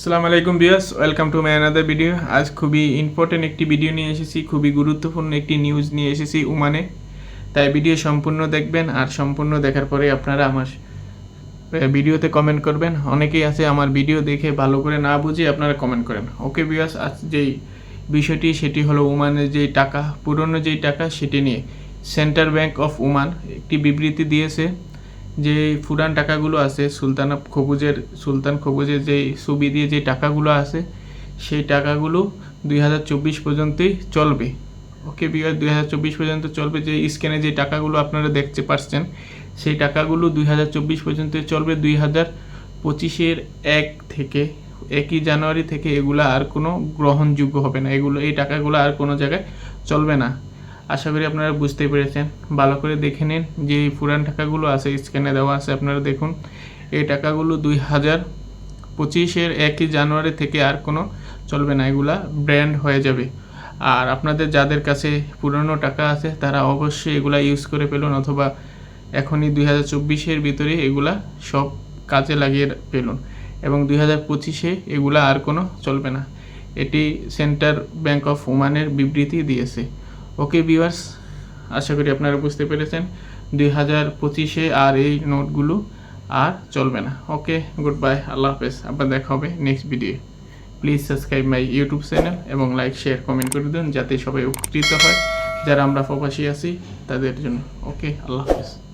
আসসালামু আলাইকুম বিয়াস welcome to my another video আজ খুবই ইম্পর্টেন্ট একটি ভিডিও নিয়ে এসেছি, খুবই গুরুত্বপূর্ণ একটি নিউজ নিয়ে এসেছি উমানে। তাই ভিডিও সম্পূর্ণ দেখবেন, আর সম্পূর্ণ দেখার পরে আপনারা আমার ভিডিওতে কমেন্ট করবেন। অনেকেই আছে আমার ভিডিও দেখে ভালো করে না বুঝে আপনারা কমেন্ট করেন। ওকে বিয়াস আজ যেই বিষয়টি, সেটি হলো উমানের যেই টাকা, পুরনো যেই টাকা, সেটি নিয়ে। সেন্ট্রাল ব্যাংক অফ উমান একটি বিবৃতি দিয়েছে। যে ফুরান টাকাগুলো আছে, সুলতান খবুজের সুলতান খবুজের যে ছবি দিয়ে যে টাকাগুলো আছে, সেই টাকাগুলো দুই হাজার চব্বিশ পর্যন্তই চলবে। ওকে বিয়ার দুই হাজার চব্বিশ পর্যন্ত চলবে। যে স্ক্যানে যে টাকাগুলো আপনারা দেখতে পাচ্ছেন সেই টাকাগুলো দুই হাজার চব্বিশ পর্যন্ত চলবে। দুই হাজার পঁচিশের এক থেকে, একই জানুয়ারি থেকে এগুলো আর কোনো গ্রহণযোগ্য হবে না। এগুলো, এই টাকাগুলো আর কোনো জায়গায় চলবে না। আশা করি আপনারা বুঝতে পেরেছেন। ভালো করে দেখে নিন যে এই পুরান টাকাগুলো আছে স্ক্যানে দেওয়া আছে, আপনারা দেখুন। এই টাকাগুলো দুই হাজার পঁচিশের একই জানুয়ারি থেকে আর কোনো চলবে না, এগুলা ব্র্যান্ড হয়ে যাবে। আর আপনাদের যাদের কাছে পুরনো টাকা আছে, তারা অবশ্যই এগুলা ইউজ করে ফেলুন, অথবা এখনই দুই হাজার চব্বিশের ভিতরে এগুলা সব কাজে লাগিয়ে ফেলুন। এবং দুই হাজার পঁচিশে এগুলা আর কোনো চলবে না। এটি সেন্টার ব্যাংক অফ ওমানের বিবৃতি দিয়েছে। ওকে ভিউয়ার্স আশা করি আপনারা বুঝতে পেরেছেন। দুই হাজার পঁচিশে আর এই নোটগুলো আর চলবে না। ওকে গুড বাই আল্লাহ হাফেজ। আবার দেখা হবে next video please subscribe my YouTube channel এবং লাইক শেয়ার কমেন্ট করে দিন যাতে সবাই উপকৃত হয়। যারা আমরা প্রবাসী আছি, তাদের জন্য। ওকে আল্লাহ হাফেজ।